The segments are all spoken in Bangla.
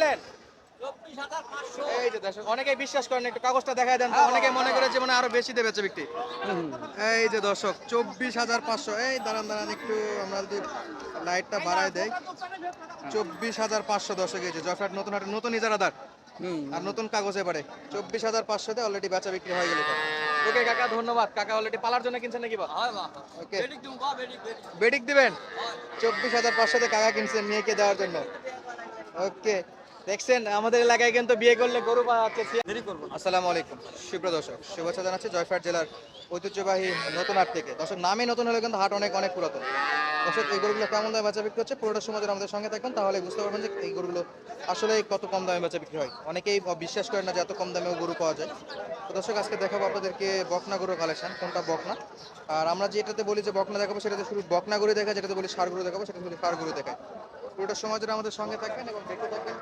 কিনলেন এই যে দর্শক অনেকেই বিশ্বাস করেন একটু কাগজটা দেখায় দেন তো। অনেকে মনে করে যে মানে আরও বেশি দেবে বিক্রি এই যে দর্শক চব্বিশ হাজার পাঁচশো। এই দাঁড়ান দাঁড়ান একটু আমরা যদি লাইটটা বাড়ায় দেয় চব্বিশ হাজার পাঁচশো দর্শক এই যে জয়ফ্রাট নতুন হাটের নতুন ইজারাদার। আর নতুন কাগজ এবারে। চব্বিশ হাজার পাঁচশোতে অলরেডি বেচা বিক্রি হয়ে গেল। ওকে কাকা ধন্যবাদ। কাকা অলরেডি পালার জন্য কিনছেন নাকি বা ওকে। বেডিক দিবেন? চব্বিশ হাজার পাঁচশোতে কাকা কিনছেন মেয়েকে দেওয়ার জন্য। ওকে। দেখছেন, আমাদের এলাকায় কিন্তু বিয়ে করলে গরু পাওয়া আলাইকুম। সুপ্রিয় দর্শক, শুভেচ্ছা জানাচ্ছি জয়ফাট জেলার ঐতিহ্যবাহী নতুন হাট থেকে। দর্শক নামই নতুন হলে কিন্তু হাট অনেক অনেক পুরাতন। দর্শক, এই গরুগুলো কেমন দামে বেচা বিক্রি হচ্ছে? পুরোটা সময় আমাদের সঙ্গে থাকবেন, তাহলে বুঝতে পারবেন যে এই গরুগুলো আসলে কত কম দামে বেচা বিক্রি হয়। অনেকেই বিশ্বাস করেন না যে এত কম দামেও গরু পাওয়া যায়। তো দর্শক, আজকে দেখাবো আপনাদেরকে বকনা গরু কালেকশন, কোনটা বকনা। আর আমরা যেটাতে বলি যে বকনা দেখাবো, সেটাতে শুধু বকনা গরু দেখা যেটাতে বলি সার গরু দেখাবো সেটা শুধু সার গরু দেখায়। পুরোটা সময় আমাদের সঙ্গে থাকবেন এবং দেখতে থাকবেন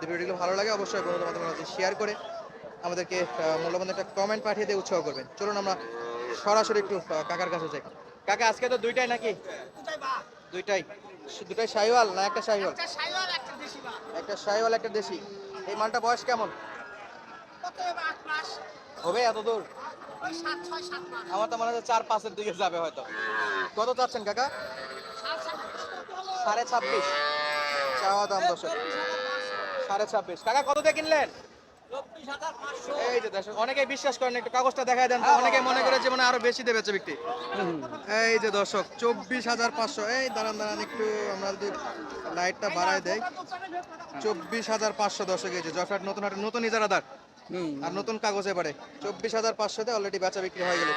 যদি ভিডিওগুলো ভালো লাগে অবশ্যই বন্ধুদের মাধ্যমে শেয়ার করে আমাদেরকে মূল্যবান একটা কমেন্ট পাঠিয়ে দিয়ে উৎসাহ করবেন। চলুন আমরা সরাসরি একটু কাকার কাছে যাই। কাকা আজকে তো দুইটাই নাকি? দুইটাই দুটাই শাহিওয়াল না একটা শাহিওয়াল? একটা শাহিওয়াল একটা দেশি এই মালটা বয়স কেমন? হবে এত দূর? আমার তো মনে হচ্ছে চার পাঁচের দিকে যাবে হয়তো। কত চাচ্ছেন কাকা? সাড়ে ছাব্বিশ। চাওয়া দাম দর্শক সাড়ে ছাব্বিশ। কাকা, কত দিয়ে কিনলেন? এই যে বিশ্বাস করেন একটু কাগজটা দেন মনে আরও বেশি দেবে এই যে দর্শক, চব্বিশ হাজার পাঁচশো। এই দাঁড়ান দাঁড়ান, একটু লাইটটা বাড়ায় দেয় চব্বিশ হাজার পাঁচশো এই যে নতুন হাটের নতুন ইজারাদার। আর নতুন কাগজ এবারে। চব্বিশ হাজার পাঁচশোতে অলরেডি বেচা বিক্রি হয়ে গেল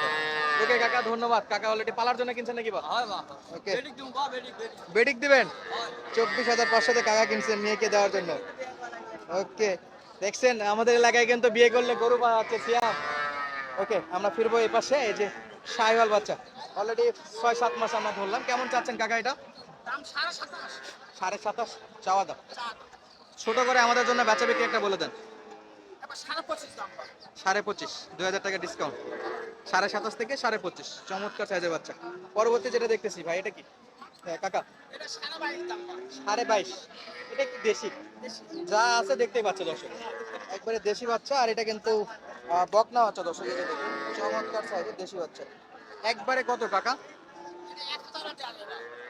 ওকে কাকা ধন্যবাদ। কাকা অলরেডি পালার জন্য কিনছেন নাকি বা ওকে। বেডিক দিবেন? চব্বিশ হাজার পাঁচশোতে কাকা কিনছেন মেয়েকে দেওয়ার জন্য। ওকে। দেখছেন আমাদের এলাকায় কিন্তু বিয়ে করলে গরু পাওয়া যাচ্ছে সিয়াম। ওকে আমরা ফিরবো এই পাশে এই যে সাইওয়াল বাচ্চা। অলরেডি ছয় সাত মাস আমরা ধরলাম। কেমন চাচ্ছেন কাকা এটা? সাড়ে সাতাশ। চাওয়া দাম ছোট করে আমাদের জন্য বেচা বিক্রি একটা বলে দেন। সাড়ে পঁচিশ দুই হাজার টাকা ডিসকাউন্ট সাড়ে সাতাশ থেকে সাড়ে পঁচিশ চমৎকার সাইজের বাচ্চা। পরবর্তী যেটা দেখতেছি ভাই এটা কি? হ্যাঁ, কাকা। সাড়ে বাইশ এটা কি দেশি? যা আছে দেখতেই পাচ্ছে দর্শক। একবারে দেশি বাচ্চা আর এটা কিন্তু বকনা বাচ্চা দর্শক চমৎকার সাইজের দেশি বাচ্চা। একবারে কত টাকা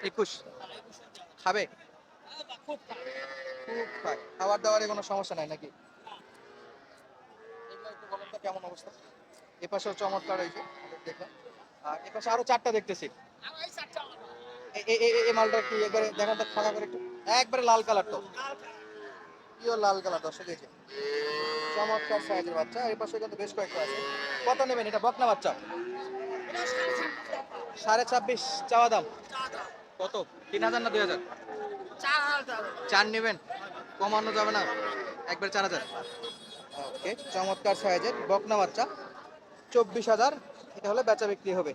একুশ। খাবে। খুব খায়। খাবার দাবারে কোনো সমস্যা নাই নাকি এগুলো একটু বলেন তো কেমন অবস্থা? এ পাশেও চমৎকার হয়েছে দেখলাম আর এ পাশে আরও চারটা দেখতেছি। এ- মালটা কি একবারে দেখান তো ফাঁকা করে একটু। একবারে লাল কালার তো। পিওর লাল কালার দর্শক এই চমৎকার সাইজের বাচ্চা। এর পাশে কিন্তু বেশ কয়েকটা আছে। কত নেবেন এটা বকনা বাচ্চা? সাড়ে ছাব্বিশ চাওয়া দাম? কত? তিন হাজার না দুই হাজার। চার নেবেন? কমানো যাবে না? একবার চার হাজার। ওকে চমৎকার সাইজের বকনা বাচ্চা। চব্বিশ হাজার এটা হলে বেচা বিক্রি হবে।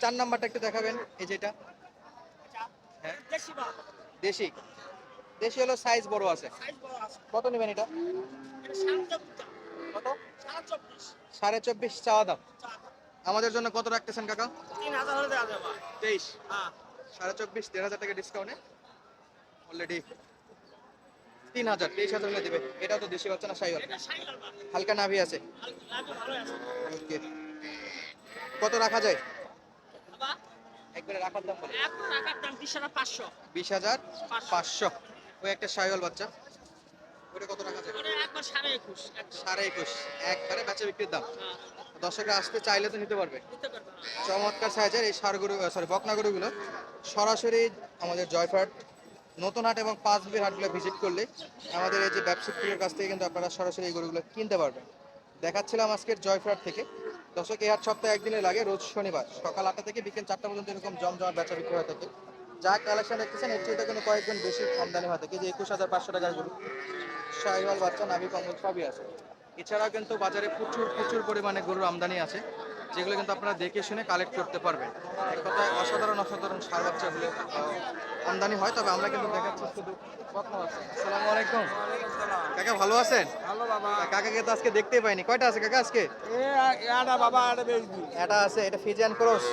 চার নাম্বারটা একটু দেখাবেন এই যেটা হ্যাঁ। দেশি। দেশি হলো সাইজ বড় আছে। কত নেবেন এটা? কত? সাড়ে চব্বিশ চাওয়া দাম। আমাদের জন্য কত রাখতেছেন কাকা? তেইশ। সাড়ে চব্বিশ দেড় হাজার টাকা ডিসকাউন্টে অলরেডি তিন হাজার তেইশ হাজার হলে দেবে। এটাও তো দেশি বাচ্চা না সাইওয়াল হালকা নাভি আছে। ওকে। কত রাখা যায়? একবারে রাখার দাম বলে। বিশ হাজার পাঁচশো। ওই একটা সাইওয়াল বাচ্চা। ওটা কত রাখা যায়? সাড়ে একুশ একবারে বেচা বিক্রির দাম। দর্শকরা আসতে চাইলে তো নিতে পারবে। চমৎকার সাইজের এই সার সরাসরি আমাদের জয়ফাট নতুন হাট এবং পাঁচ বির হাটগুলো ভিজিট করলে আমাদের এই যে ব্যবসায়ীদের কাছ থেকে কিন্তু আপনারা সরাসরি এই গরুগুলো কিনতে পারবেন। দেখাচ্ছিলাম আজকের জয়ফ্রাট থেকে। দর্শক, এই হাট সপ্তাহে একদিনে লাগে, রোজ শনিবার। সকাল আটটা থেকে বিকেল চারটা পর্যন্ত এরকম জমজমাট বেচা বিক্রি হয়ে থাকে। যা কালেকশন দেখতেছেন, এর চেয়ে কিন্তু কয়েকজন বেশি আমদানি হয়ে থাকে। যে একুশ হাজার পাঁচশো টাকার গরু, শাহিওয়াল বাচ্চা, নাভি কম্বল সবই আছে। এছাড়াও কিন্তু বাজারে প্রচুর প্রচুর পরিমাণে গরুর আমদানি আছে, যেগুলো কিন্তু আপনারা দেখে শুনে কালেক্ট করতে পারবেন। এক কথায় অসাধারণ অসাধারণ সার বাচ্চাগুলো আমদানি হয় তবে আমরা কিন্তু দেখাচ্ছি শুধু। আসসালামু আলাইকুম। কাকা ভালো আছেন? ভালো বাবা। কাকাকে তো আজকে দেখতেই পাইনি। কয়টা আছে কাকা আজকে? এটা বাবা এটা বেশ এটা আছে এটা ফিজিয়ান ক্রস।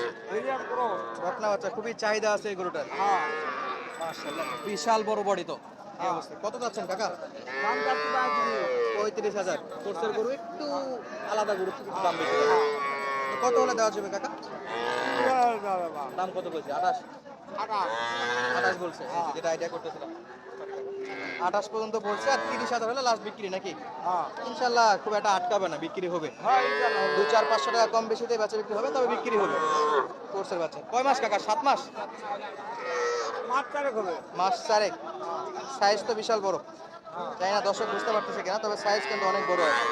বকনা বাচ্চা খুবই চাহিদা আছে এই গরুটার। হ্যাঁ। মাশাআল্লাহ বিশাল বড় বডি তো। কত যাচ্ছেন কাকা? দাম যাচ্ছে পঁয়ত্রিশ। হাজার। কোর্সের গরু একটু আলাদা গরু দাম বেশি। কত হলে দেওয়া যাবে কাকা? দাম কত বলছে? আঠাশ? আঠাশ। বলছে যেটা আইডিয়া করতেছিলাম। আঠাশ পর্যন্ত বলছে আর তিরিশ হাজার হলে লাস্ট বিক্রি নাকি? হ্যাঁ। ইনশাল্লাহ খুব একটা আটকাবে না বিক্রি হবে। হ্যাঁ, দু চার পাঁচশো টাকা কম বেশিতে বেচা বিক্রি হবে তবে বিক্রি হবে। কোর্সের বাচ্চা। কয় মাস কাকা? সাত মাস। মাস চারেক সাইজ তো বিশাল বড়। জানি না দর্শক বুঝতে পারতেছে কিনা তবে সাইজ কিন্তু অনেক বড় আছে।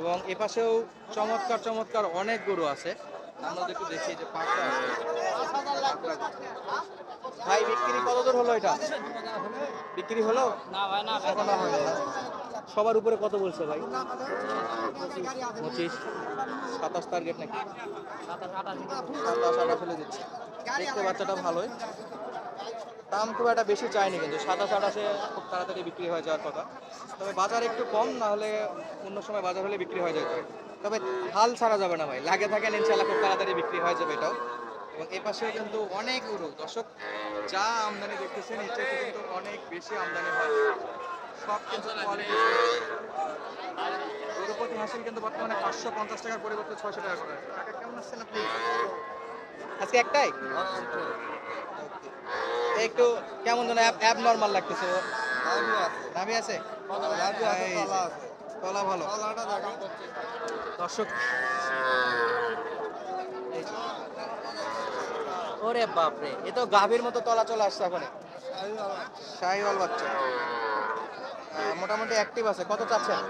এবং এপাশেও চমৎকার চমৎকার অনেক গরু আছে। আমরা একটু দেখি যে পাঁচটা ভাই বিক্রি কত দূর হলো এটা? বিক্রি হলো? না ভাই না এখনও সবার উপরে কত বলছে ভাই? পঁচিশ। সাতাশ টার্গেট নাকি? সাতাশ আঠাশ হলে দিচ্ছে। দেখতে বাচ্চাটা ভালোই। দাম খুব একটা বেশি চাইনি কিন্তু সাতাশ আঠাশে খুব তাড়াতাড়ি বিক্রি হয়ে যাওয়ার কথা। তবে বাজার একটু কম না হলে অন্য সময় বাজার হলে বিক্রি হয়ে যেত। তবে হাল ছাড়া যাবে না ভাই লাগে থাকেন ইনশাল্লাহ খুব তাড়াতাড়ি বিক্রি হয়ে যাবে এটাও। এবং এ পাশে কিন্তু অনেক গরু দর্শক যা আমদানি দেখতেছেন চাইতে কিন্তু অনেক বেশি আমদানি হয়। সব কিন্তু কোয়ালিটি গরু প্রতি হাসিল কিন্তু বর্তমানে পাঁচশো পঞ্চাশ টাকার পরিবর্তে ছয়শো টাকা করে। কাকা কেমন আছেন আপনি? আজকে একটাই? Okay. একটু কেমন যেন অ্যাব নর্মাল লাগতেছে। নাভি আছে। তলা ভালো। দর্শক ওরে বাপরে এ তো গাভীর মতো তলা চলে আসছে এখন। শাহিওয়াল বাচ্চা। মোটামুটি অ্যাক্টিভ আছে। কত চাচ্ছেন?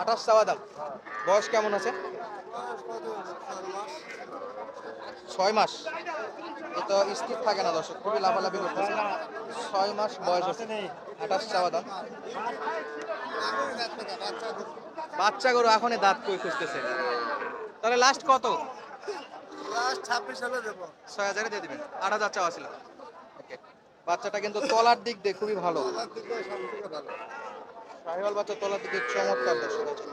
আঠাশ। চাওয়া দাম। বয়স কেমন আছে? ছয় মাস। এ তো স্থির থাকে না দর্শক খুবই লাফালাফি করতেছে। ছয় মাস বয়স আছে। আঠাশ চাওয়া দাম বাচ্চা গরু এখনই দাঁত কই খুঁজতেছে? তাহলে লাস্ট কত? ছয় হাজারে দিয়ে দিবেন। আট হাজার চাওয়া ছিল। বাচ্চাটা কিন্তু তলার দিক দিয়ে খুবই ভালো। শাহিওয়াল বাচ্চা তলার দিকে চমৎকার দর্শক আছে।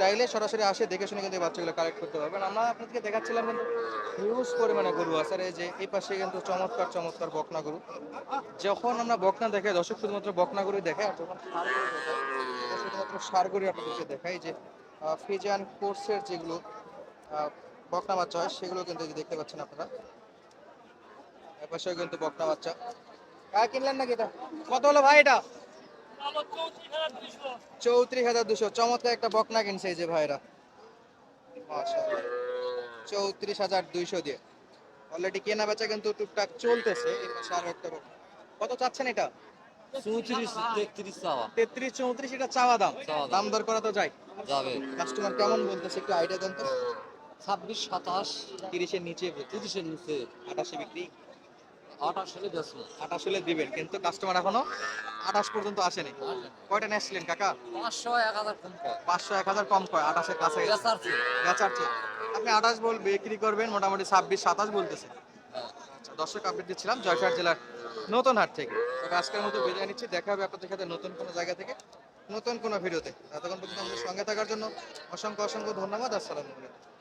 চাইলে সরাসরি আসে, দেখে শুনে কিন্তু বাচ্চাগুলো কালেক্ট করতে পারবেন। আমরা আপনাদেরকে দেখাচ্ছিলাম কিন্তু হিউজ পরিমাণে গরু আছে। আর এই যে এই পাশে কিন্তু চমৎকার চমৎকার বকনা গরু। যখন আমরা বকনা দেখে দর্শক শুধুমাত্র বকনা গরু দেখে আর যখন শুধুমাত্র সার গরু আপনাদেরকে দেখাই যে ফিজিয়ান কোর্সের যেগুলো বকনা বাচ্চা হয়, সেগুলো কিন্তু দেখতে পাচ্ছেন আপনারা। এপাশেও কিন্তু বকনা বাচ্চা। কিনলেন নাকি এটা? কত হলো ভাই এটা? চৌত্রিশ হাজার দুশো। চমৎকার একটা বকনা কিনছে এই যে ভাইরা। চৌত্রিশ হাজার দুইশো দিয়ে। অলরেডি কেনা বেচা কিন্তু টুকটাক চলতেছে। আরও একটা কত চাচ্ছেন এটা? তেত্রিশ চৌত্রিশ এটা চাওয়া দাম। চাওয়া দাম। দাম দর করা তো যায়। যাবে। কাস্টমার কেমন বলতেছে একটু আইডিয়া দেন তো। ছাব্বিশ সাতাশ। তিরিশের নিচে তিরিশের নিচে। আঠাশে বিক্রি। আঠাশ হলে বেসবো আঠাশ হলে দিবেন কিন্তু কাস্টমার এখনও আঠাশ পর্যন্ত আসেনি। কয়টা কাকা? পাঁচশো এক হাজার কম কয় পাঁচশো এক হাজার কম কয় আঠাশের কাছে বেচার চেয়ে। আপনি আঠাশ বল বিক্রি করবেন মোটামুটি ছাব্বিশ সাতাশ বলতেছে। আচ্ছা দর্শক আপডেট দিচ্ছিলাম জয়ফাট জেলার নতুন হাট থেকে। তবে আজকের মতো বিদায় নিচ্ছি দেখা হবে আপনাদের সাথে নতুন কোনো জায়গা থেকে নতুন কোনো ভিডিওতে। এতক্ষণ পর্যন্ত আমাদের সঙ্গে থাকার জন্য অসংখ্য অসংখ্য ধন্যবাদ আসসালামু আলাইকুম।